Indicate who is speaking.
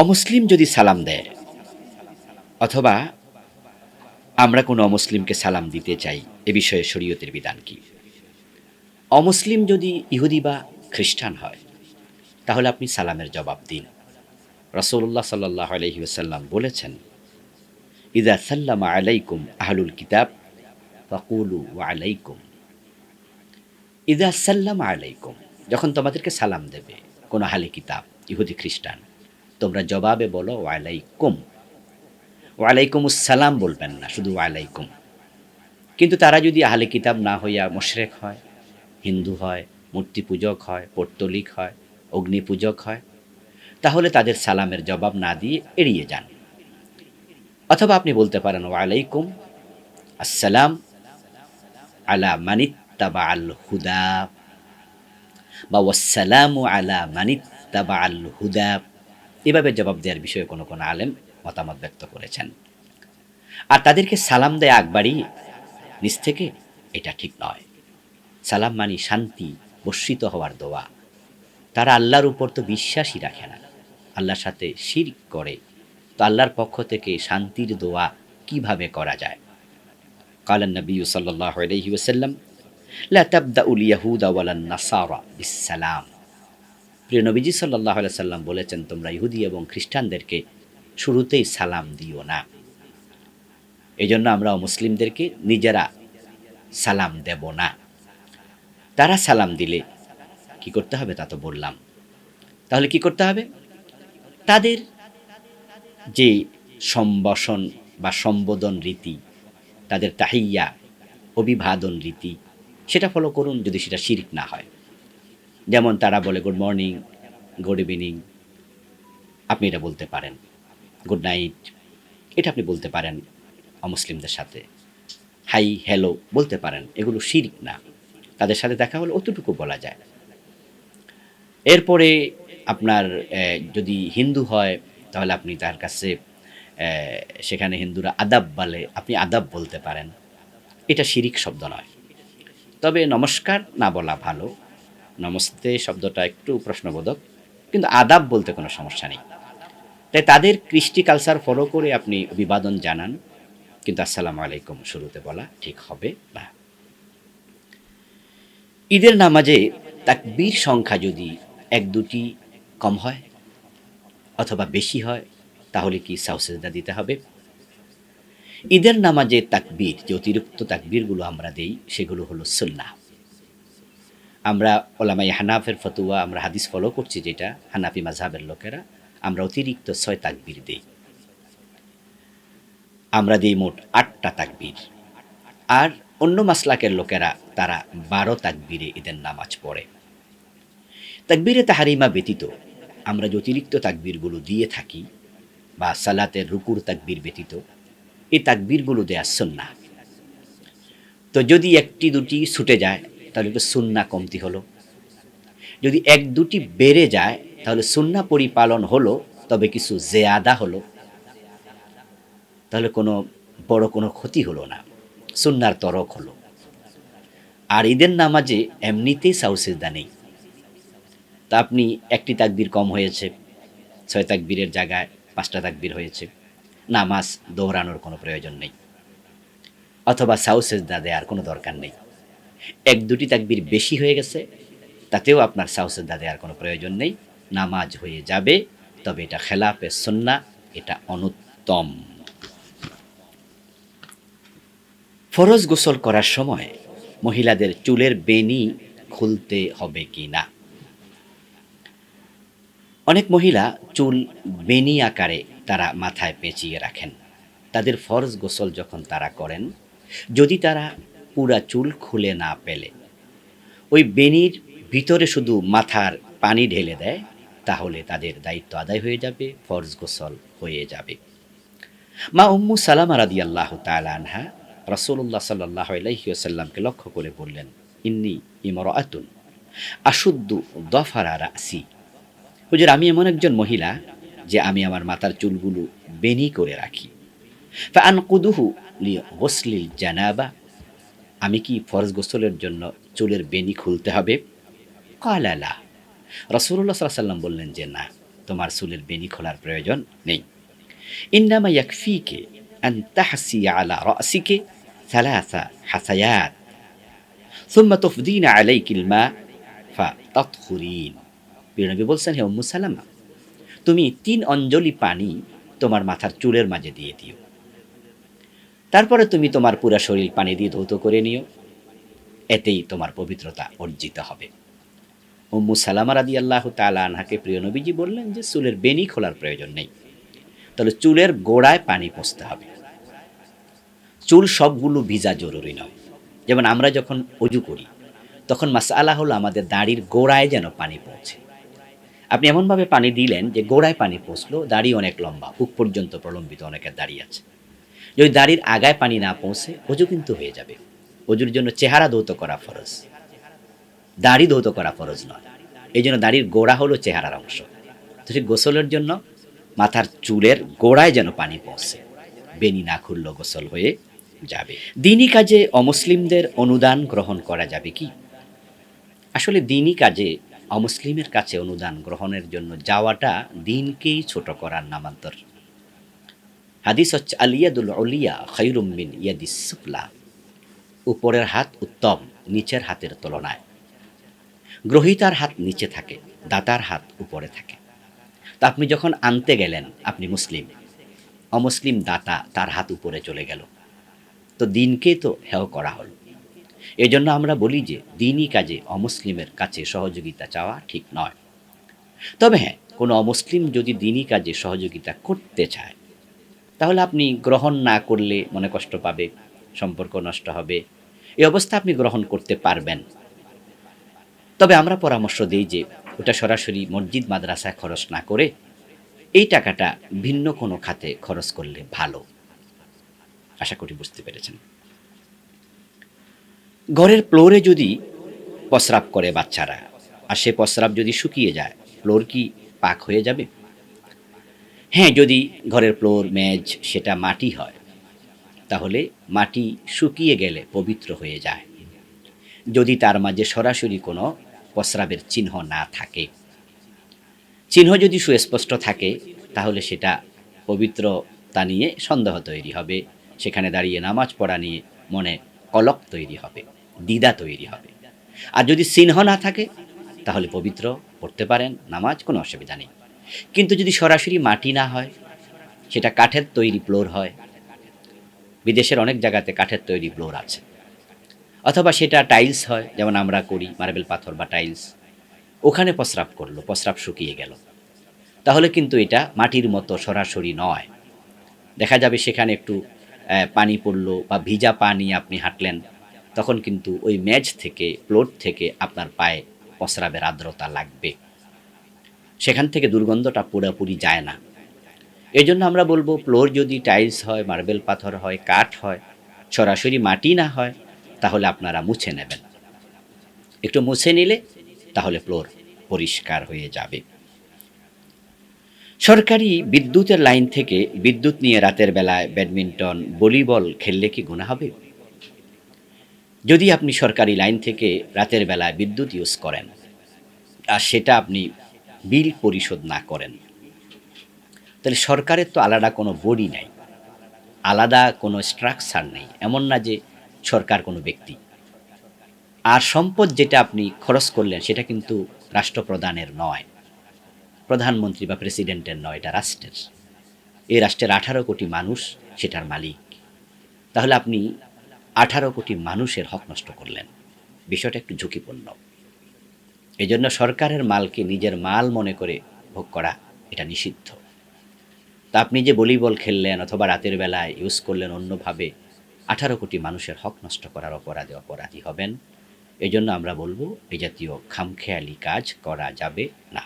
Speaker 1: অমুসলিম যদি সালাম দেয়, অথবা আমরা কোনো অমুসলিমকে সালাম দিতে চাই, এ বিষয়ে শরীয়তের বিধান কি? অমুসলিম যদি ইহুদি বা খ্রিস্টান হয়, তাহলে আপনি সালামের জবাব দিন। রসুল্লাহ সাল্লাহ আলহি ওসাল্লাম বলেছেন ইদা সাল্লামা আলাইকুম আহলুল কিতাব, ফাকুলু আলাইকুম। ইদা সাল্লামা আলাইকুম, যখন তোমাদেরকে সালাম দেবে, কোনো আহলে কিতাব, ইহুদি, খ্রিস্টান তোমরা জবাবে বলো, ওয়ালাইকুম। ওয়ালাইকুম সালাম বলবেন না, শুধু ওয়ালাইকুম। কিন্তু তারা যদি আহলে কিতাব না হইয়া মোশরেক হয়, হিন্দু হয় মূর্তি পূজক হয়, পৌত্তলিক হয় অগ্নি পূজক হয়, তাহলে তাদের সালামের জবাব না দিয়ে এড়িয়ে যান। অথবা আপনি বলতে পারেন, ওয়ালাইকুম আসসালাম আলা মানিত্তাবা আল হুদা বা ওয়াসালামু আলা মানিত্তাবা আল হুদা। এভাবে জবাব দেওয়ার বিষয়ে কোনো কোনো আলেম মতামত ব্যক্ত করেছেন। আর তাদেরকে সালাম দেয় আকবারই নিজ থেকে এটা ঠিক নয়। সালাম মানি শান্তি, বর্ষিত হওয়ার দোয়া। তারা আল্লাহর উপর তো বিশ্বাসই রাখে না। আল্লাহর সাথে শির করে। তো আল্লাহর পক্ষ থেকে শান্তির দোয়া কীভাবে করা যায়? কালান নবী সাল্লাহ আলহি ওসাল্লাম উল ইয়াহুদা ওয়ালান নাসারা বিসালাম প্রিয় নবীজি সাল্লাহ সাল্লাম বলেছেন, তোমরা ইহুদি এবং খ্রিস্টানদেরকে শুরুতেই সালাম দিও না। এই জন্য আমরা মুসলিমদেরকে নিজেরা সালাম দেব না। তারা সালাম দিলে কি করতে হবে তা তো বললাম। তাহলে কি করতে হবে? তাদের যে সম্ভাষণ বা সম্বোধন রীতি, তাদের তাহিয়া, অভিবাদন রীতি, সেটা ফলো করুন যদি সেটা শিরিক না হয়। যেমন তারা বলে, গুড মর্নিং, গুড ইভিনিং। আপনি এটা বলতে পারেন। Good night. এটা আপনি বলতে পারেন অমুসলিমদের সাথে। হাই, হ্যালো বলতে পারেন। এগুলো শিরিক না। তাদের সাথে দেখা হলে অতটুকু বলা যায়। এরপরে আপনার যদি হিন্দু হয়, তাহলে আপনি তার কাছে সেখানে হিন্দুরা আদাব বলে, আপনি আদাব বলতে পারেন। এটা শিরিক শব্দ নয়। তবে নমস্কার না বলা ভালো। নমস্তে শব্দটা একটু প্রশ্নবোধক, কিন্তু আদাব বলতে কোনো সমস্যা নেই। তাই তাদের কৃষ্টি কালচার ফলো করে আপনি অভিবাদন জানান, কিন্তু আসসালামু আলাইকুম শুরুতে বলা ঠিক হবে না। ঈদের নামাজে তাকবীর সংখ্যা যদি এক দুটি কম হয় অথবা বেশি হয়, তাহলে কি সাউসেজদা দিতে হবে? ঈদের নামাজে তাকবীর, যে অতিরিক্ত তাকবীরগুলো আমরা দেই, সেগুলো হলো সুন্না আমরা ওলামাই হানাফের ফতুয়া আমরা হাদিস ফলো করছি যেটা হানাফি মাঝহাবের লোকেরা আমরা অতিরিক্ত ছয় তাকবির দিই। আমরা দিই মোট আটটা তাকবির। আর অন্য মাসলাকের লোকেরা তারা বারো তাকবিরে ঈদের নামাজ পড়ে। তাকবীরে তাহারিমা ব্যতীত আমরা যে অতিরিক্ত তাকবীরগুলো দিয়ে থাকি বা সালাতের রুকুর তাকবীর ব্যতীত এই তাকবীরগুলো দেয়া সন্না তো যদি একটি দুটি ছুটে যায় তাহলে একটু সুন্না কমতি হলো। যদি এক দুটি বেড়ে যায়, তাহলে সুন্না পরিপালন হলো, তবে কিছু জেয়াদা হলো। তাহলে কোনো বড় কোনো ক্ষতি হলো না, সুন্নার তরক হলো। আর ঈদের নামাজে এমনিতেই সাউসেজদা নেই। তা আপনি একটি তাকবির কম হয়েছে, ছয় তাকবীরের জায়গায় পাঁচটা তাকবির হয়েছে। নামাজ দৌড়ানোর কোনো প্রয়োজন নেই। অথবা সাউসেজদা দেওয়ার কোনো দরকার নেই। এক দুটি তাকবির বেশি হয়ে গেছে, তাতেও আপনার সাউসেজদা দেওয়ার কোনো প্রয়োজন নেই। নামাজ হয়ে যাবে, তবে এটা খেলাপে সন্না এটা অনুত্তম। ফরজ গোসল করার সময় মহিলাদের চুলের বেনি খুলতে হবে কি না? অনেক মহিলা চুল বেনি আকারে তারা মাথায় পেঁচিয়ে রাখেন। তাদের ফরজ গোসল যখন তারা করেন, যদি তারা পুরা চুল খুলে না পেলে। ওই বেনির ভিতরে শুধু মাথার পানি ঢেলে দেয়, তাহলে তাদের দায়িত্ব আদায় হয়ে যাবে, ফরজ গোসল হয়ে যাবে। মা উম্মু সালামা রাদি আল্লাহ তালানহা রসুল্লাহ সাল্লাহ আলহিউসাল্লামকে লক্ষ্য করে বললেন, ইন্নি ইমর আতুন আশুদ্দু দফারা রাসি। হুজুর, আমি এমন একজন মহিলা যে আমি আমার মাথার চুলগুলো বেনি করে রাখি। ফান কুদুহু লি গোসলিল জানাবা আমি কি ফরজ গোসলের জন্য চুলের বেনি খুলতে হবে? কালালা। রসুল্লা সাল্লাম বললেন যে, না, তোমার চুলের বেনি খোলার প্রয়োজন নেই। ইন্নামা ইয়াকফিকে আন্তাহাসি আলা রসিকে সালাসা হাসায়াত। সুম্মা তফদিন আলাই কিলমা ফা তৎখুরিন বলছেন, হে উম্মু সালামা, তুমি তিন অঞ্জলি পানি তোমার মাথার চুলের মাঝে দিয়ে দিও। তারপরে তুমি তোমার পুরা শরীর পানি দিয়ে ধৌত করে নিও। এতেই তোমার পবিত্রতা অর্জিত হবে। উম্মু সালামা রাদি আল্লাহ তালা প্রিয় নবীজি বললেন যে, চুলের বেনি খোলার প্রয়োজন নেই। তাহলে চুলের গোড়ায় পানি পচতে হবে। চুল সবগুলো ভিজা জরুরি নয়। যেমন আমরা যখন অজু করি, তখন মাসালা হলো আমাদের দাড়ির গোড়ায় যেন পানি পৌঁছে। আপনি এমনভাবে পানি দিলেন যে গোড়ায় পানি পৌঁছলো, দাড়ি অনেক লম্বা বুক পর্যন্ত প্রলম্বিত অনেকের দাড়ি আছে। যদি দাড়ির আগায় পানি না পৌঁছে, অজু কিন্তু হয়ে যাবে। অজুর জন্য চেহারা ধৌত করা ফরজ। দাড়ি ধৌত করা ফরজ নয়। এই জন্য দাড়ির গোড়া হলো চেহারার অংশ। তো ঠিক গোসলের জন্য মাথার চুলের গোড়ায় যেন পানি পৌঁছে। বেনি না খুলল গোসল হয়ে যাবে। দিনই কাজে অমুসলিমদের অনুদান গ্রহণ করা যাবে কি? আসলে দিনই কাজে অমুসলিমের কাছে অনুদান গ্রহণের জন্য যাওয়াটা দিনকেই ছোট করার নামান্তর। হাদিস হচ্ছে আলিয়াদুল অলিয়া খৈরুমিন ইয়াদিস সুফলা। উপরের হাত উত্তম, নিচের হাতের তুলনায়। গ্রহিতার হাত নিচে থাকে, দাতার হাত উপরে থাকে। তা আপনি যখন আনতে গেলেন, আপনি মুসলিম। অমুসলিম দাতা তার হাত উপরে চলে গেল। তো দিনকে তো হেয় করা হল। এজন্য আমরা বলি যে, দিনই কাজে অমুসলিমের কাছে সহযোগিতা চাওয়া ঠিক নয়। তবে হ্যাঁ কোনো অমুসলিম যদি দিনই কাজে সহযোগিতা করতে চায় তাহলে আপনি গ্রহণ না করলে মনে কষ্ট পাবে, সম্পর্ক নষ্ট হবে। এই অবস্থা আপনি গ্রহণ করতে পারবেন। তবে আমরা পরামর্শ দিই যে, ওটা সরাসরি মসজিদ, মাদ্রাসায় খরচ না করে এই টাকাটা ভিন্ন কোনো খাতে খরচ করলে ভালো। আশা করি বুঝতে পেরেছেন। ঘরের ফ্লোরে যদি প্রস্রাব করে বাচ্চারা, আর সে প্রস্রাব যদি শুকিয়ে যায়, ফ্লোর কি পাক হয়ে যাবে? হ্যাঁ যদি ঘরের ফ্লোর, মেজ, সেটা মাটি হয়, তাহলে মাটি শুকিয়ে গেলে পবিত্র হয়ে যায়। যদি তার মাঝে সরাসরি কোনো প্রস্রাবের চিহ্ন না থাকে। চিহ্ন যদি সুস্পষ্ট থাকে, তাহলে সেটা পবিত্র তা নিয়ে সন্দেহ তৈরি হবে। সেখানে দাঁড়িয়ে নামাজ পড়া নিয়ে মনে কলক তৈরি হবে, দ্বিধা তৈরি হবে। আর যদি চিহ্ন না থাকে, তাহলে পবিত্র পড়তে পারেন, নামাজ কোনো অসুবিধা নেই। কিন্তু যদি সরাসরি মাটি না হয়, সেটা কাঠের তৈরি ফ্লোর হয়। বিদেশের অনেক জায়গাতে কাঠের তৈরি ফ্লোর আছে। অথবা সেটা টাইলস হয়, যেমন আমরা করি, মার্বেল পাথর বা টাইলস। ওখানে প্রস্রাব করল, প্রস্রাব শুকিয়ে গেল। তাহলে কিন্তু এটা মাটির মতো সরাসরি নয়। দেখা যাবে সেখানে একটু পানি পড়ল বা ভিজা পানি আপনি হাঁটলেন, তখন কিন্তু ওই ম্যাচ থেকে প্লোট থেকে আপনার পায়ে প্রস্রাবের আর্দ্রতা লাগবে। সেখান থেকে দুর্গন্ধটা পুরোপুরি যায় না। এই জন্য আমরা বলব, ফ্লোর যদি টাইলস হয়, মার্বেল পাথর হয়, কাঠ হয়, সরাসরি মাটি না হয়, তাহলে আপনারা মুছে নেবেন। একটু মুছে নিলে তাহলে ফ্লোর পরিষ্কার হয়ে যাবে। সরকারি বিদ্যুতের লাইন থেকে বিদ্যুৎ নিয়ে রাতের বেলায় ব্যাডমিন্টন, ভলিবল খেললে কি গুণা হবে? যদি আপনি সরকারি লাইন থেকে রাতের বেলায় বিদ্যুৎ ইউজ করেন, আর সেটা আপনি বিল পরিশোধ না করেন। তাহলে সরকারের তো আলাদা কোনো বডি নাই। আলাদা কোনো স্ট্রাকচার নেই। এমন না যে সরকার কোনো ব্যক্তি। আর সম্পদ যেটা আপনি খরচ করলেন, সেটা কিন্তু রাষ্ট্রপ্রধানের নয়। প্রধানমন্ত্রী বা প্রেসিডেন্টের নয়, এটা রাষ্ট্রের। এই রাষ্ট্রের আঠারো কোটি মানুষ, সেটার মালিক। তাহলে আপনি আঠারো কোটি মানুষের হক নষ্ট করলেন। বিষয়টা একটু ঝুঁকিপূর্ণ। এই জন্য সরকারের মালকে নিজের মাল মনে করে ভোগ করা এটা নিষিদ্ধ। তা আপনি যে ভলিবল খেললেন অথবা রাতের বেলায় ইউজ করলেন অন্যভাবে, আঠারো কোটি মানুষের হক নষ্ট করার অপরাধে অপরাধী হবেন, এজন্য আমরা বলব এই জাতীয় খামখেয়ালি কাজ করা যাবে না।